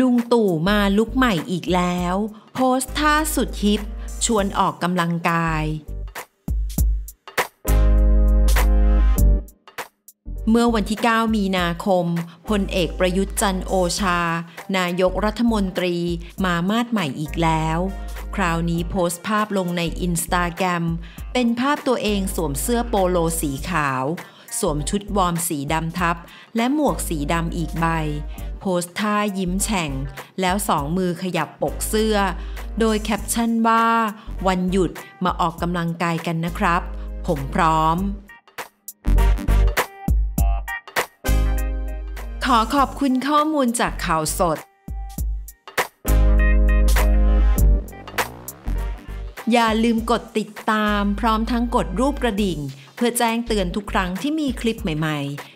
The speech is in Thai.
ลุงตู่มาลุกใหม่อีกแล้ว โพสท่าสุดฮิปชวนออกกำลังกาย เมื่อวันที่ 9 มีนาคม พลเอกประยุทธ์จันโอชา นายกรัฐมนตรีมามาดใหม่อีกแล้ว คราวนี้โพสต์ภาพลงในอินสตาแกรม เป็นภาพตัวเองสวมเสื้อโปโลสีขาวสวมชุดวอร์มสีดำทับ และหมวกสีดำอีกใบ พสต์ท่ายิ้มแฉ่ง แล้วสองมือขยับปกเสื้อ โดยแคปชั่นว่า วันหยุดมาออกกำลังกายกันนะครับ ผมพร้อม ขอขอบคุณข้อมูลจากข่าวสด อย่าลืมกดติดตามพร้อมทั้งกดรูปกระดิ่ง เพื่อแจ้งเตือนทุกครั้งที่มีคลิปใหม่ ๆ